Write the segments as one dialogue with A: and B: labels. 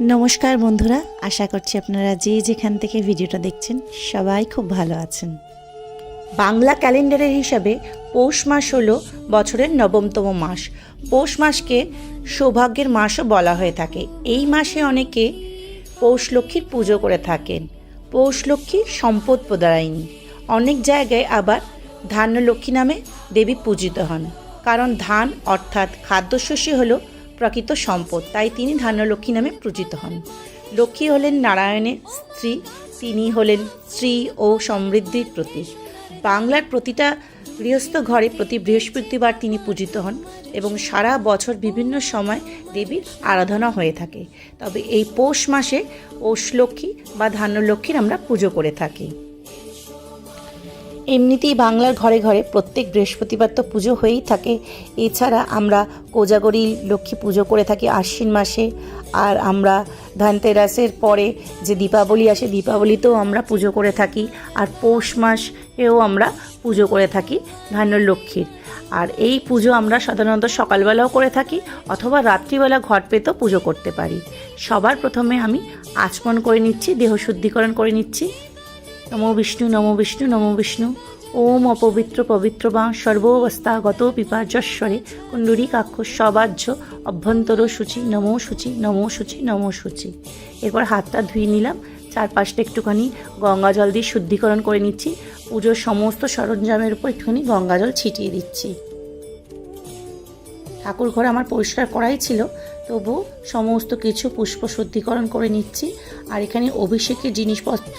A: নমস্কার বন্ধুরা, আশা করছি আপনারা যে যেখান থেকে ভিডিওটা দেখছেন সবাই খুব ভালো আছেন। বাংলা ক্যালেন্ডারের হিসাবে পৌষ মাস হলো বছরের নবমতম মাস। পৌষ মাসকে সৌভাগ্যের মাসও বলা হয়ে থাকে। এই মাসে অনেকে পৌষ লক্ষ্মীর পুজো করে থাকেন। পৌষ লক্ষ্মী সম্পদ প্রদায়িনী। অনেক জায়গায় আবার ধান্যলক্ষ্মী নামে দেবী পূজিত হন। কারণ ধান অর্থাৎ খাদ্যশস্য হলো প্রকৃত সম্পদ, তাই তিনি ধান্যলক্ষ্মী নামে পূজিত হন। লক্ষ্মী হলেন নারায়ণের স্ত্রী, তিনি হলেন স্ত্রী ও সমৃদ্ধির প্রতীক। বাংলার প্রতিটা গৃহস্থ ঘরে প্রতি বৃহস্পতিবার তিনি পূজিত হন এবং সারা বছর বিভিন্ন সময় দেবীর আরাধনা হয়ে থাকে। তবে এই পৌষ মাসে পৌষ লক্ষ্মী বা ধান্যলক্ষ্মীর আমরা পুজো করে থাকি। এমনিতেই বাংলার ঘরে ঘরে প্রত্যেক বৃহস্পতিবার তো পুজো হয়েই থাকে। এছাড়া আমরা কোজাগরি, লক্ষ্মী পুজো করে থাকি আশ্বিন মাসে। আর আমরা ধনতেরাসের পরে যে দীপাবলি আসে, দীপাবলিতেও আমরা পুজো করে থাকি। আর পৌষ মাসেও আমরা পুজো করে থাকি ধান্য লক্ষ্মীর আর এই পুজো আমরা সাধারণত সকালবেলাও করে থাকি অথবা রাত্রিবেলা ঘট পেতেও পুজো করতে পারি। সবার প্রথমে আমি আচমন করে নিচ্ছি, দেহ শুদ্ধিকরণ করে নিচ্ছি। নমো বিষ্ণু নমো বিষ্ণু নমো বিষ্ণু ওম অপবিত্র পবিত্র বা সর্বাবস্থাগত পিপাজস্বরে কুণ্ডুরি কাক্ষ সবাহ্য অভ্যন্তর সূচি নমো সূচি নমো সূচি নমো সূচি এরপর হাতটা ধুয়ে নিলাম। চারপাশটা একটুখানি গঙ্গা জল দিয়ে শুদ্ধিকরণ করে নিচ্ছি। পুজোর সমস্ত সরঞ্জামের উপর একটুখানি গঙ্গা জল ছিটিয়ে দিচ্ছি। ঠাকুর ঘর আমার পরিষ্কার করাই ছিল, তবু সমস্ত কিছু পুষ্প শুদ্ধিকরণ করে নিচ্ছি, আর এখানে অভিষেকের জিনিসপত্র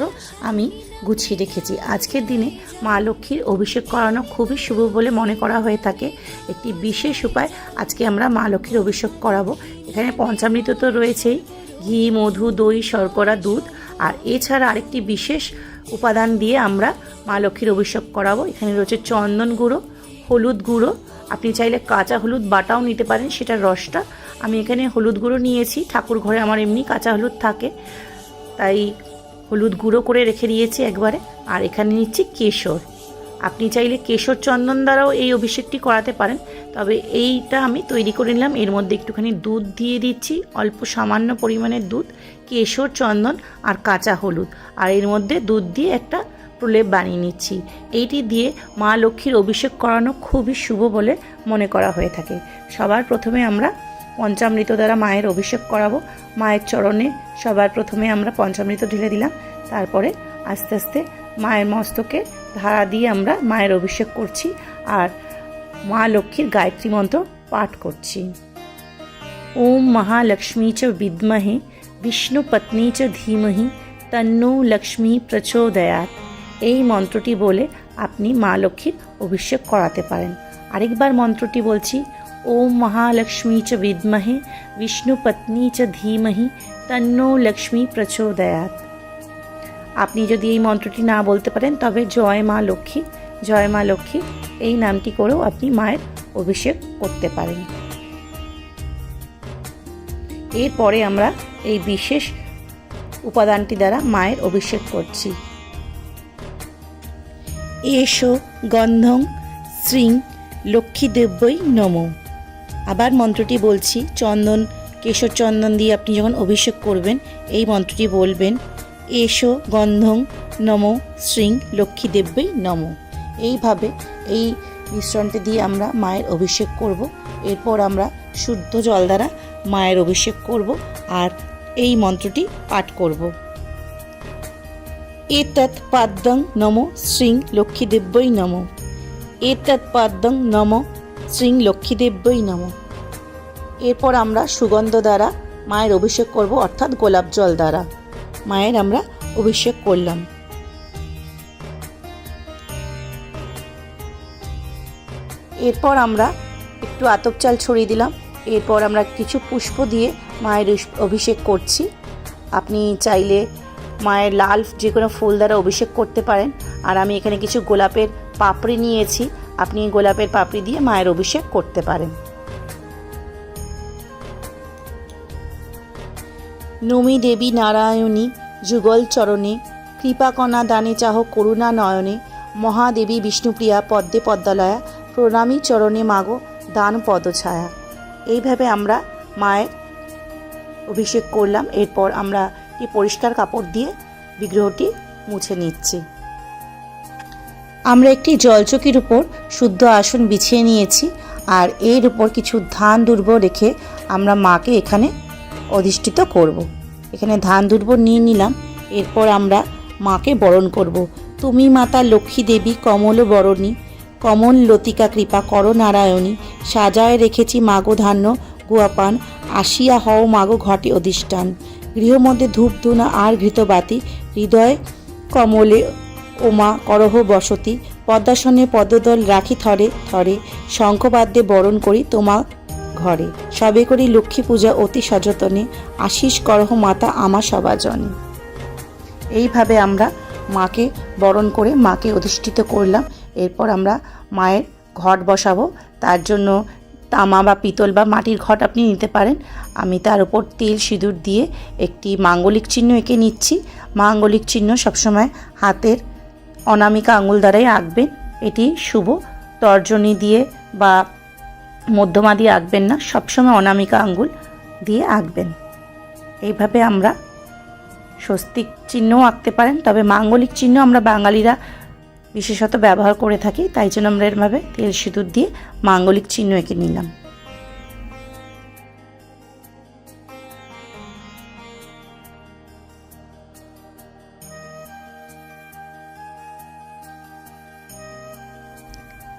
A: আমি গুছিয়ে রেখেছি। আজকের দিনে মা লক্ষ্মীর অভিষেক করানো খুবই শুভ বলে মনে করা হয়ে থাকে। একটি বিশেষ উপায় আজকে আমরা মা লক্ষ্মীর অভিষেক করাবো। এখানে পঞ্চামৃত তো রয়েছেই, ঘি, মধু, দই, শর্করা, দুধ, আর এছাড়া আরেকটি বিশেষ উপাদান দিয়ে আমরা মা লক্ষ্মীর অভিষেক করাবো। এখানে রয়েছে চন্দন গুঁড়ো হলুদ গুঁড়ো। আপনি চাইলে কাঁচা হলুদ বাটাও নিতে পারেন, সেটার রসটা। আমি এখানে হলুদ গুঁড়ো নিয়েছি। ঠাকুর ঘরে আমার এমনি কাঁচা হলুদ থাকে। তাই হলুদ গুঁড়ো করে রেখে দিয়েছি একবারে। আর এখানে নিচ্ছি কেশর। আপনি চাইলে কেশর চন্দন দ্বারাও এই অভিষেকটি করাতে পারেন। তবে এইটা আমি তৈরি করে নিলাম। এর মধ্যে একটুখানি দুধ দিয়ে দিচ্ছি। অল্প সামান্য পরিমাণের দুধ, কেশর চন্দন আর কাঁচা হলুদ। আর এর মধ্যে দুধ দিয়ে একটা প্রলেপ বানিয়ে নিচ্ছি। এইটি দিয়ে মা লক্ষ্মীর অভিষেক করানো খুবই শুভ বলে মনে করা হয়ে থাকে। সবার প্রথমে আমরা পঞ্চামৃত দ্বারা মায়ের অভিষেক করাবো। মায়ের চরণে সবার প্রথমে আমরা পঞ্চামৃত ঢেলে দিলাম। তারপরে আস্তে আস্তে মায়ের মস্তকে ধারা দিয়ে আমরা মায়ের অভিষেক করছি আর মা লক্ষ্মীর গায়ত্রী মন্ত্র পাঠ করছি। ওম মহালক্ষ্মী চ বিদ্মহে বিষ্ণু পত্নী চ ধীমহি, তন্নো লক্ষ্মী প্রচোদয়াত এই মন্ত্রটি বলে আপনি মা লক্ষ্মীর অভিষেক করাতে পারেন। আরেকবার মন্ত্রটি বলছি, ওম মহালক্ষ্মী চ বিদ্মহে, বিষ্ণু পত্নী চ ধীমহি, তন্নো লক্ষ্মী প্রচোদয়াত। আপনি যদি এই মন্ত্রটি না বলতে পারেন, তবে জয় মা লক্ষ্মী, জয় মা লক্ষ্মী, এই নামটি করেও আপনি মায়ের অভিষেক করতে পারেন। এরপরে আমরা এই বিশেষ উপাদানটি দ্বারা মায়ের অভিষেক করছি। এসো গন্ধং শ্রীং লক্ষ্মীদেব্যই নম। আবার মন্ত্রটি বলছি, চন্দন, কেশর চন্দন দিয়ে আপনি যখন অভিষেক করবেন, এই মন্ত্রটি বলবেন, এসো গন্ধং নম শ্রীং লক্ষ্মীদেব্যই নম। এইভাবে এই মিশ্রণটি দিয়ে আমরা মায়ের অভিষেক করব। এরপর আমরা শুদ্ধ জল দ্বারা মায়ের অভিষেক করব আর এই মন্ত্রটি পাঠ করব। এতৎ পাদ্যং নম শ্রী লক্ষ্মীদেব্যই নম এতৎ পাদ্যং নম শ্রী লক্ষ্মীদেব্যই নম এরপর আমরা সুগন্ধ দ্বারা মায়ের অভিষেক করব, অর্থাৎ গোলাপ জল দ্বারা। মায়ের আমরা অভিষেক করলাম। এরপর আমরা একটু আতপ চাল ছড়িয়ে দিলাম। এরপর আমরা কিছু পুষ্প দিয়ে মায়ের অভিষেক করছি। আপনি চাইলে মায়ের লাল যে কোনো ফুল দ্বারা অভিষেক করতে পারেন। আর আমি এখানে কিছু গোলাপের পাপড়ি নিয়েছি। আপনি গোলাপের পাপড়ি দিয়ে মায়ের অভিষেক করতে পারেন। নমি দেবী নারায়ণী, যুগল চরণে কৃপাকণা দানে চাহ করুণা নয়নে, মহাদেবী বিষ্ণুপ্রিয়া পদ্মে পদ্মালয়া, প্রণামী চরণে মাগো দান পদছায়া এইভাবে আমরা মায়ের অভিষেক করলাম। এরপর আমরা একটি পরিষ্কার কাপড় দিয়ে বিগ্রহটি মুছে নিচ্ছি আমরা একটি জলচকির উপর শুদ্ধ আসন বিছিয়ে নিয়েছি আর এর উপর কিছু ধান দুর্ব রেখে আমরা মাকে এখানে অধিষ্ঠিত করব। এখানে ধান দুর্ব নিয়ে নিলাম, এরপর আমরা মাকে বরণ করব। তুমি মাতা লক্ষ্মী দেবী কমল বরণী, কমল লতিকা কৃপা কর নারায়ণী, সাজায় রেখেছি মাগো ধান্য গুয়াপান আসিয়া হও মাগো ঘটে অধিষ্ঠান গৃহমধ্যে ধূপ, ধুনা আর ঘৃতবাতি, হৃদয়, কমলে ওমা, করহ বসতি, পদ্মাসনে পদ্মদল রাখি থরে থরে শঙ্খবাদ্যে বরণ করি তোমা ঘরে। সবে করি লক্ষ্মী পূজা অতি সযতনে, আশিস করহ মাতা আমা সবাজনে। এইভাবে আমরা মাকে বরণ করে মাকে অধিষ্ঠিত করলাম। এরপর আমরা মায়ের ঘট বসাবো। তার জন্য তামা বা পিতল বা মাটির ঘট আপনি নিতে পারেন। আমি তার উপর তেল, সিঁদুর দিয়ে একটি মাঙ্গলিক চিহ্ন এঁকে নিচ্ছি। মাঙ্গলিক চিহ্ন সবসময় হাতের অনামিকা আঙুল দ্বারাই আঁকবেন। এটি শুভ। তর্জনী দিয়ে বা মধ্যমা দিয়ে আঁকবেন না, সবসময় অনামিকা আঙ্গুল দিয়ে আঁকবেন। এইভাবে আমরা স্বস্তিক চিহ্নও আঁকতে পারেন। তবে মাঙ্গলিক চিহ্ন আমরা বাঙালিরা বিশেষত ব্যবহার করে থাকি, তাই জন্য আমরা এরভাবে তেল সিঁদুর দিয়ে মাঙ্গলিক চিহ্ন এঁকে নিলাম।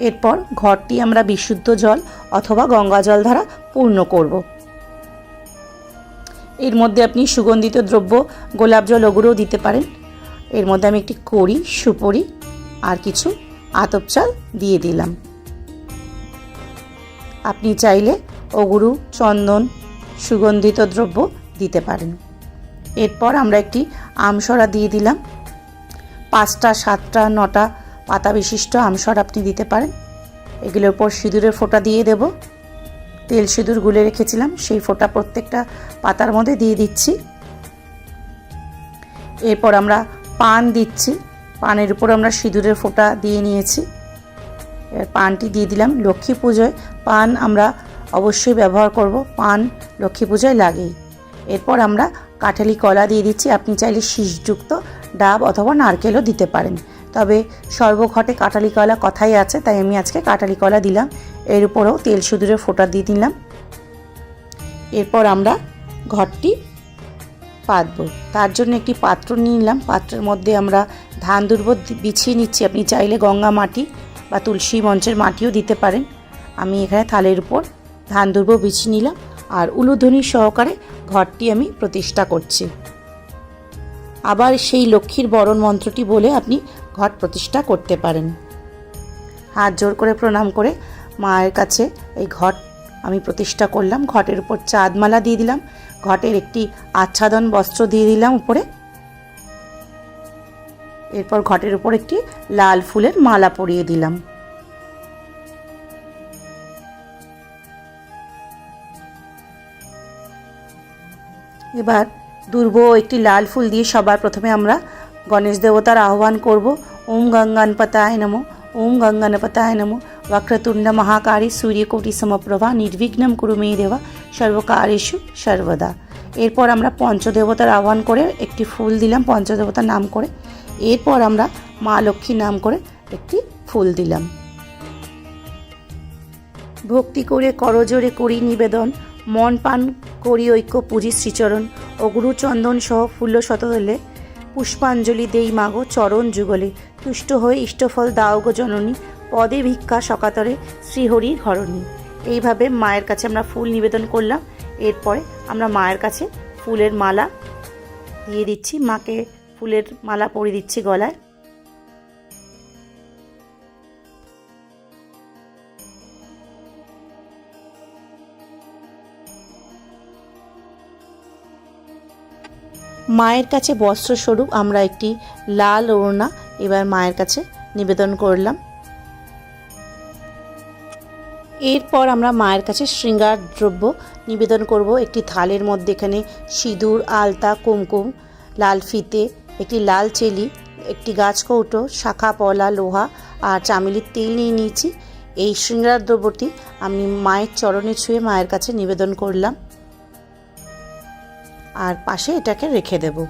A: এরপর ঘরটি আমরা বিশুদ্ধ জল অথবা গঙ্গা জল দ্বারা পূর্ণ করব। এর মধ্যে আপনি সুগন্ধিত দ্রব্য, গোলাপ জল ওগুলোও দিতে পারেন। এর মধ্যে আমি একটি কড়ি, সুপরি আর কিছু আতপ চাল দিয়ে দিলাম। আপনি চাইলে অগুরু, চন্দন, সুগন্ধিত দ্রব্য দিতে পারেন। এরপর আমরা একটি আমসরা দিয়ে দিলাম। পাঁচটা, সাতটা, নটা পাতা বিশিষ্ট আমসর আপনি দিতে পারেন। এগুলোর উপর সিঁদুরের ফোঁটা দিয়ে দেব। তেল সিঁদুর গুলে রেখেছিলাম, সেই ফোঁটা প্রত্যেকটা পাতার মধ্যে দিয়ে দিচ্ছি। এরপর আমরা পান দিচ্ছি। পানের উপর আমরা সিঁদুরের ফোঁটা দিয়ে নিয়েছি। এবার পানটি দিয়ে দিলাম লক্ষ্মী পুজোয়। পান আমরা অবশ্যই ব্যবহার করব, পান লক্ষ্মী পুজোয় লাগেই। এরপর আমরা কাঠালি কলা দিয়ে দিচ্ছি। আপনি চাইলে শীষযুক্ত ডাব অথবা নারকেলও দিতে পারেন। তবে সর্বঘটে কাটালি কলা কথাই আছে, তাই আমি আজকে কাটালি কলা দিলাম। এর উপরেও তেল সিঁদুরের ফোঁটা দিয়ে দিলাম। এরপর আমরা ঘরটি পাতবো। তার জন্য একটি পাত্র নিয়ে নিলাম। পাত্রের মধ্যে আমরা ধান দুর্ব বিছিয়ে নিচ্ছি। আপনি চাইলে গঙ্গা মাটি বা তুলসী মঞ্চের মাটিও দিতে পারেন। আমি এখানে থালের উপর ধান দুর্ব বিছিয়ে নিলাম আর উলুধ্বনি সহকারে ঘরটি আমি প্রতিষ্ঠা করছি। আবার সেই লক্ষ্মীর বরণ মন্ত্রটি বলে আপনি ঘট প্রতিষ্ঠা করতে পারেন। হাত জোর করে প্রণাম করে মায়ের কাছে এই ঘট আমি প্রতিষ্ঠা করলাম। ঘটের উপর চাঁদমালা দিয়ে দিলাম। ঘটের একটি আচ্ছাদন বস্ত্র দিয়ে দিলাম উপরে। এরপর ঘটের উপর একটি লাল ফুলের মালা পরিয়ে দিলাম। এবার দুর্ব একটি লাল ফুল দিয়ে সবার প্রথমে আমরা গণেশ দেবতার আহ্বান করব। ওম গঙ্গানপতায় নমো, ওম গঙ্গানপতায় নমো। বক্রতুণ্ড মহাকারী সূর্যকোটি সমপ্রভা নির্বিঘ্নম কুরু মে দেবা সর্বকারেষু সর্বদা এরপর আমরা পঞ্চদেবতার আহ্বান করে একটি ফুল দিলাম, পঞ্চদেবতার নাম করে। এরপর আমরা মা লক্ষ্মীর নাম করে একটি ফুল দিলাম। ভক্তি করে করজোরে করি নিবেদন, মন পান করি ঐক্য পুজি শ্রীচরণ চন্দন সহ ফুল্ল শতদলে পুষ্পাঞ্জলি দেই মাগো চরণ যুগলে। তুষ্ট হয়ে ইষ্টফল দাও গো জননী পদে ভিক্ষা সকাতরে শ্রীহরি ঘরণী এইভাবে মায়ের কাছে আমরা ফুল নিবেদন করলাম। এরপরে আমরা মায়ের কাছে ফুলের মালা দিয়ে দিচ্ছি। মাকে ফুলের মালা পরিয়ে দিচ্ছি গলায়। মায়ের কাছে বস্ত্রস্বরূপ আমরা একটি লাল ওড়না এবার মায়ের কাছে নিবেদন করলাম। এরপর আমরা মায়ের কাছে শৃঙ্গার দ্রব্য নিবেদন করব। একটি থালের মধ্যে এখানে সিঁদুর, আলতা, কুমকুম, লাল ফিতে, একটি লাল চেলি, একটি গাছ কৌটো শাখা পলা, লোহা আর চামেলির তেল নিয়ে নিয়েছি। এই শৃঙ্গার দ্রব্যটি আমি মায়ের চরণে ছুঁয়ে মায়ের কাছে নিবেদন করলাম। আর পাশে এটাকে রেখে দেব।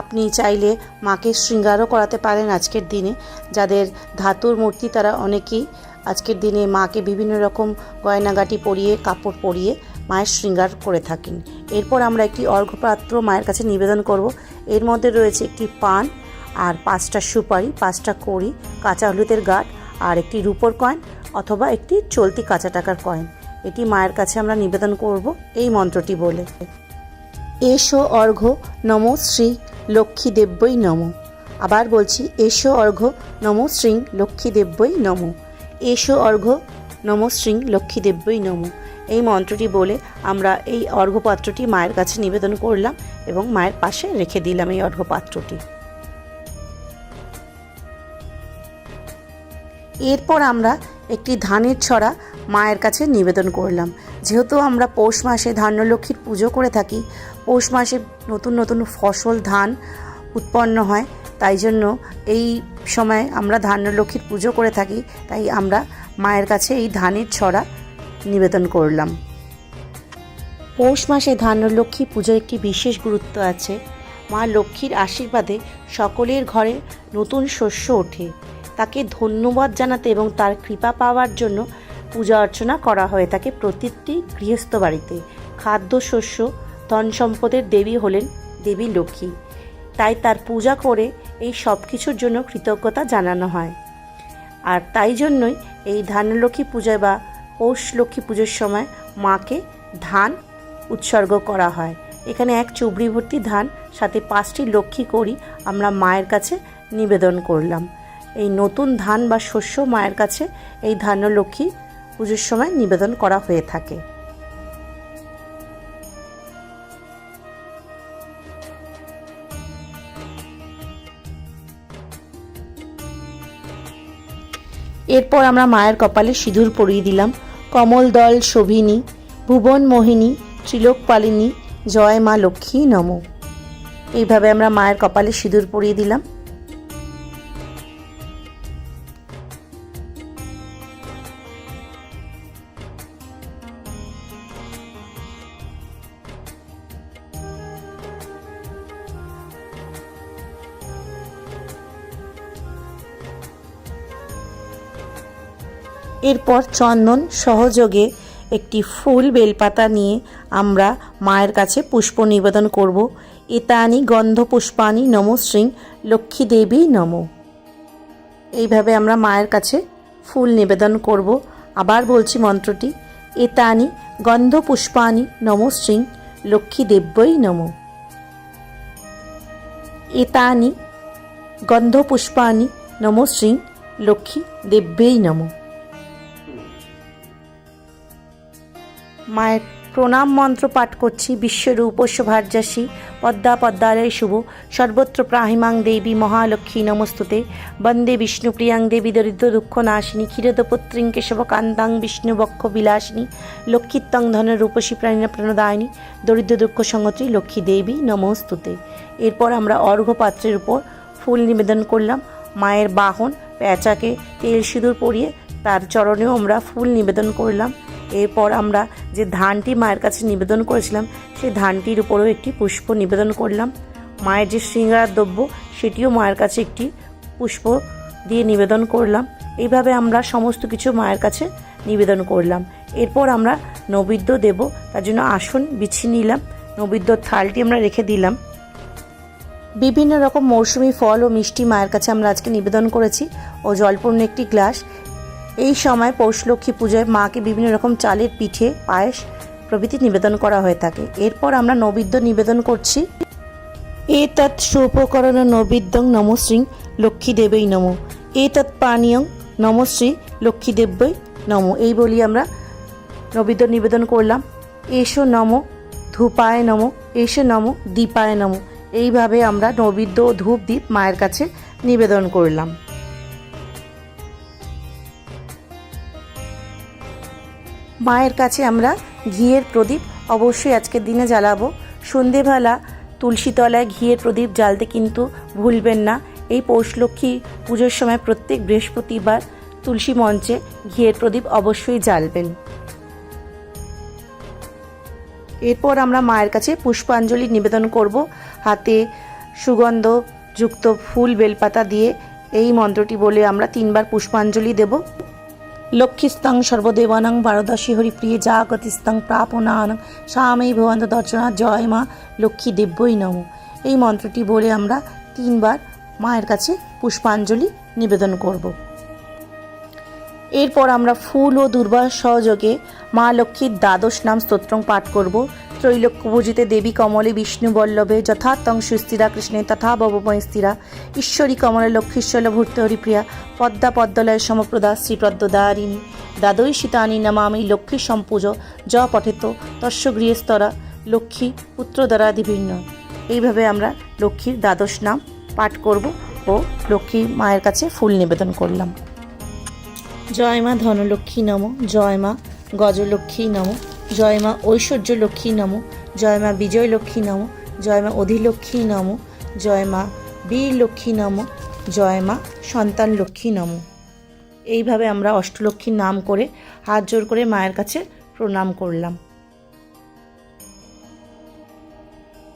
A: আপনি চাইলে মাকে শৃঙ্গারও করাতে পারেন আজকের দিনে। যাদের ধাতুর মূর্তি তারা অনেকেই আজকের দিনে মাকে বিভিন্ন রকম গয়নাগাটি পরিয়ে, কাপড় পরিয়ে মায়ের শৃঙ্গার করে থাকেন। এরপর আমরা একটি অর্ঘ্যপাত্র মায়ের কাছে নিবেদন করব। এর মধ্যে রয়েছে একটি পান আর পাঁচটা সুপারি, পাঁচটা কড়ি, কাঁচা হলুদের গাঁট আর একটি রূপোর কয়েন অথবা একটি চলতি কাঁচা টাকার কয়েন। এটি মায়ের কাছে আমরা নিবেদন করব এই মন্ত্রটি বলে। এসো অর্ঘ্য, নম শ্রী লক্ষ্মী দেব্যই নম। আবার বলছি, এসো অর্ঘ্য নম শ্রী লক্ষ্মী দেব্যই নম। এসো অর্ঘ্য নম শ্রী লক্ষ্মী দেব্যই নম। এই মন্ত্রটি বলে আমরা এই অর্ঘ্যপাত্রটি মায়ের কাছে নিবেদন করলাম এবং মায়ের পাশে রেখে দিলাম এই অর্ঘ্যপাত্রটি। এরপর আমরা একটি ধানের ছড়া মায়ের কাছে নিবেদন করলাম। যেহেতু আমরা পৌষ মাসে ধান্যলক্ষ্মীর পুজো করে থাকি পৌষ মাসে নতুন নতুন ফসল, ধান উৎপন্ন হয়। তাই জন্য এই সময় আমরা ধান্যলক্ষ্মীর পুজো করে থাকি। তাই আমরা মায়ের কাছে এই ধানের ছড়া নিবেদন করলাম। পৌষ মাসে ধান্যলক্ষ্মী পুজোর একটি বিশেষ গুরুত্ব আছে। মা লক্ষ্মীর আশীর্বাদে সকলের ঘরে নতুন শস্য ওঠে। তাকে ধন্যবাদ জানাতে এবং তার কৃপা পাওয়ার জন্য পূজা অর্চনা করা হয়ে। থাকে প্রতিটি গৃহস্থ বাড়িতে খাদ্য শস্য ধন সম্পদের দেবী হলেন দেবী লক্ষ্মী। তাই তার পূজা করে এই সব কিছুর জন্য কৃতজ্ঞতা জানানো হয়। আর তাই জন্যই এই ধানলক্ষ্মী পূজায় বা পৌষ লক্ষ্মী পুজোর সময় মাকে ধান উৎসর্গ করা হয়। এখানে এক চুবড়ি ভর্তি ধান, সাথে পাঁচটি লক্ষ্মী করি আমরা মায়ের কাছে নিবেদন করলাম। এই নতুন ধান বা শস্য মায়ের কাছে এই ধান্যলক্ষ্মী পুজোর সময় নিবেদন করা হয়ে থাকে। এরপর আমরা মায়ের কপালে সিঁদুর পরিয়ে দিলাম। কমল দল, শোভিনী, ভুবন মোহিনী ত্রিলোকপালিনী জয় মা লক্ষ্মী নম। এইভাবে আমরা মায়ের কপালে সিঁদুর পরিয়ে দিলাম। এরপর চন্দন সহযোগে একটি ফুল বেলপাতা নিয়ে আমরা মায়ের কাছে পুষ্প নিবেদন করব। এতানি গন্ধ পুষ্পানি নম শ্রী লক্ষ্মী দেবী নম। এইভাবে আমরা মায়ের কাছে ফুল নিবেদন করব। আবার বলছি মন্ত্রটি এতানি গন্ধ পুষ্পানি নম শ্রী লক্ষ্মী দেব্যই নম। এতানি গন্ধ পুষ্পানি নম শ্রী লক্ষ্মী দেব্যেই নম। মায়ের প্রণাম মন্ত্র পাঠ করছি বিশ্বরূপস্য ভার্যাসী পদ্মা পদ্মালয় শুভ। সর্বত্র প্রাহিমাং দেবী মহালক্ষ্মী নমস্তুতে। বন্দে বিষ্ণুপ্রিয়াং দেবী দরিদ্র দুঃখ নাশিনী ক্ষীরদপুত্রিং কেশবকান্তাং বিষ্ণুবক্ষ বিলাসিনী লক্ষ্মীত্বং ধনের রূপসী প্রাণীনা প্রণদায়িনী, দরিদ্র দুঃখ সংগত্রী লক্ষ্মী দেবী নমস্তুতে। এরপর আমরা অর্ঘ্যপাত্রের উপর ফুল নিবেদন করলাম। মায়ের বাহন প্যাঁচাকে তেল সিঁদুর পরিয়ে তার চরণেও আমরা ফুল নিবেদন করলাম। এরপর আমরা যে ধানটি মায়ের কাছে নিবেদন করেছিলাম, সেই ধানটির উপরেও একটি পুষ্প নিবেদন করলাম। মায়ের যে শৃঙ্গার দ্রব্য, সেটিও মায়ের কাছে একটি পুষ্প দিয়ে নিবেদন করলাম। এইভাবে আমরা সমস্ত কিছু মায়ের কাছে নিবেদন করলাম। এরপর আমরা নৈবেদ্য দেব, তার জন্য আসন বিছিয়ে নিলাম। নৈবেদ্য থালটি আমরা রেখে দিলাম। বিভিন্ন রকম মৌসুমি ফল ও মিষ্টি মায়ের কাছে আমরা আজকে নিবেদন করেছি। ও জলপূর্ণ একটি গ্লাস। এই সময় পৌষলক্ষ্মী পূজায় মাকে বিভিন্ন রকম চালের পিঠে, পায়েস প্রভৃতি নিবেদন করা হয়ে থাকে। এরপর আমরা নৈবেদ্য নিবেদন করছি। এ তৎ সুপকরণ নৈবেদ্যং নমশ্রী লক্ষ্মী দেবই নম। এ তৎ পানীয়ং নমশ্রী লক্ষ্মী দেব্যই নম। এই বলি আমরা নৈবেদ্য নিবেদন করলাম। এসো নম ধূপায় নম, এসো নম দীপায় নম। এইভাবে আমরা নৈবেদ্য ধূপ দ্বীপ মায়ের কাছে নিবেদন করলাম। মায়ের কাছে আমরা ঘিয়ের প্রদীপ অবশ্যই আজকের দিনে জ্বালাবো। সন্ধেবেলা তুলসী তলায় ঘিয়ের প্রদীপ জ্বালতে কিন্তু ভুলবেন না। এই পৌষলক্ষ্মী পুজোর সময় প্রত্যেক বৃহস্পতিবার তুলসী মঞ্চে ঘিয়ের প্রদীপ অবশ্যই জ্বালবেন। এরপর আমরা মায়ের কাছে পুষ্পাঞ্জলি নিবেদন করব। হাতে সুগন্ধ যুক্ত ফুল, বেলপাতা দিয়ে এই মন্ত্রটি বলে আমরা তিনবার পুষ্পাঞ্জলি দেব। লক্ষ্মীস্তং সর্বদেবানং বারদাসী হরিপ্রিয় জাগতিস্তং প্রাপনানং। স্বামী ভবন্ত দর্শনা জয় মা লক্ষ্মী দেব্যই নম। এই মন্ত্রটি বলে আমরা তিনবার মায়ের কাছে পুষ্পাঞ্জলি নিবেদন করব। এরপর আমরা ফুল ও দুর্বা সহযোগে মা লক্ষ্মীর দ্বাদশ নাম স্তোত্রং পাঠ করব। ত্রৈলোক্য পূজিতে দেবী কমলে বিষ্ণু বল্লভে যথাতং সুস্থিরা কৃষ্ণে, তথা ভবময় স্থিরা। ঈশ্বরী কমলে লক্ষ্মীশ্বল ভূর্ত হরিপ্রিয়া, পদ্মা পদ্মলয় সমপ্রদা শ্রীপদ্মদারিণী। দ্বাদই শীতানি নমামি লক্ষ্মী সম্পূজ, য পঠেত তস্য গৃহস্তরা লক্ষ্মী পুত্র দ্বারা বিভিন্ন এইভাবে আমরা লক্ষ্মীর দ্বাদশ নাম পাঠ করব ও লক্ষ্মী মায়ের কাছে ফুল নিবেদন করলাম। জয় মা ধনলক্ষ্মী নম, জয় মা গজলক্ষ্মী নম। জয় মা ঐশ্বর্য লক্ষ্মী নম, জয় মা বিজয় লক্ষ্মী নম, জয় মা অধিলক্ষ্মী নম, জয় মা বীর লক্ষ্মী নম, জয় মা সন্তান লক্ষ্মী নম। এইভাবে আমরা অষ্টলক্ষ্মীর নাম করে হাত জোর করে মায়ের কাছে প্রণাম করলাম।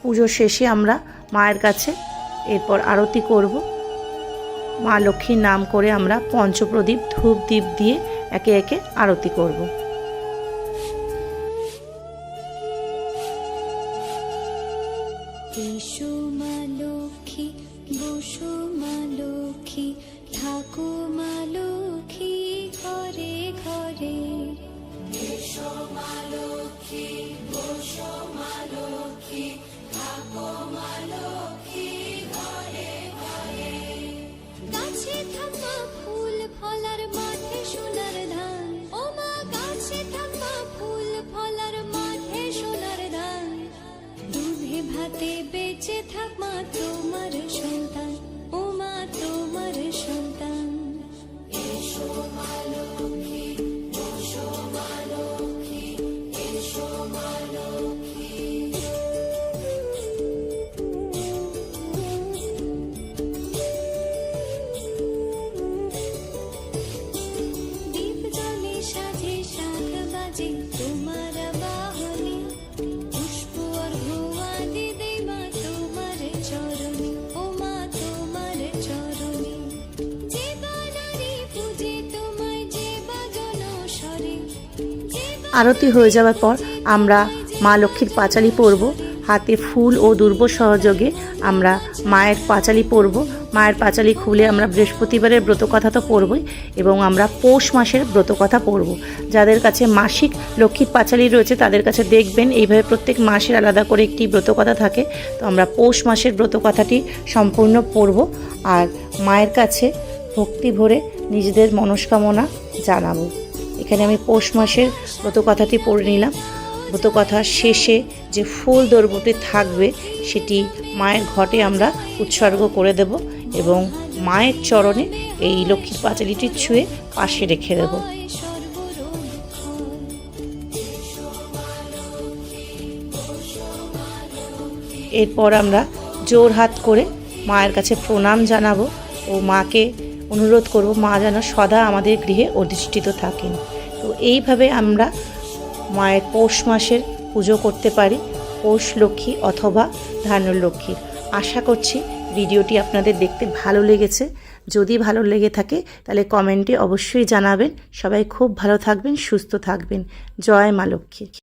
A: পুজো শেষে আমরা মায়ের কাছে এরপর আরতি করব। মা লক্ষ্মীর নাম করে আমরা পঞ্চপ্রদীপ ধূপ দ্বীপ দিয়ে একে একে আরতি করব। আরতি হয়ে যাওয়ার পর আমরা মা লক্ষ্মীর পাঁচালি পরব। হাতে ফুল ও দুর্ব সহযোগে আমরা মায়ের পাঁচালি পরব। মায়ের পাঁচালি খুলে আমরা বৃহস্পতিবারের ব্রতকথা তো পড়বই এবং আমরা পৌষ মাসের ব্রতকথা পড়ব যাদের কাছে মাসিক লক্ষ্মীর পাঁচালি রয়েছে তাদের কাছে দেখবেন এইভাবে প্রত্যেক মাসের আলাদা করে একটি ব্রতকথা থাকে। তো আমরা পৌষ মাসের ব্রতকথাটি সম্পূর্ণ পড়ব আর মায়ের কাছে ভক্তি ভরে নিজেদের মনস্কামনা জানাব। এখানে আমি পৌষ মাসের ব্রত কথাটি পড়ে নিলাম। ব্রতকথার শেষে যে ফুল দর্বটি থাকবে, সেটি মায়ের ঘটে আমরা উৎসর্গ করে দেব এবং মায়ের চরণে এই লক্ষ্মীর পাঁচালিটি ছুঁয়ে পাশে রেখে দেব। এরপর আমরা জোর হাত করে মায়ের কাছে প্রণাম জানাব ও মাকে অনুরোধ করব, মা যেন সদা আমাদের গৃহে অধিষ্ঠিত থাকেন। তো এইভাবে আমরা মায়ের পৌষ মাসের পুজো করতে পারি, পৌষ লক্ষ্মী অথবা ধান্যলক্ষ্মীর আশা করছি ভিডিওটি আপনাদের দেখতে ভালো লেগেছে। যদি ভালো লেগে থাকে, তাহলে কমেন্টে অবশ্যই জানাবেন। সবাই খুব ভালো থাকবেন, সুস্থ থাকবেন। জয় মা লক্ষ্মী।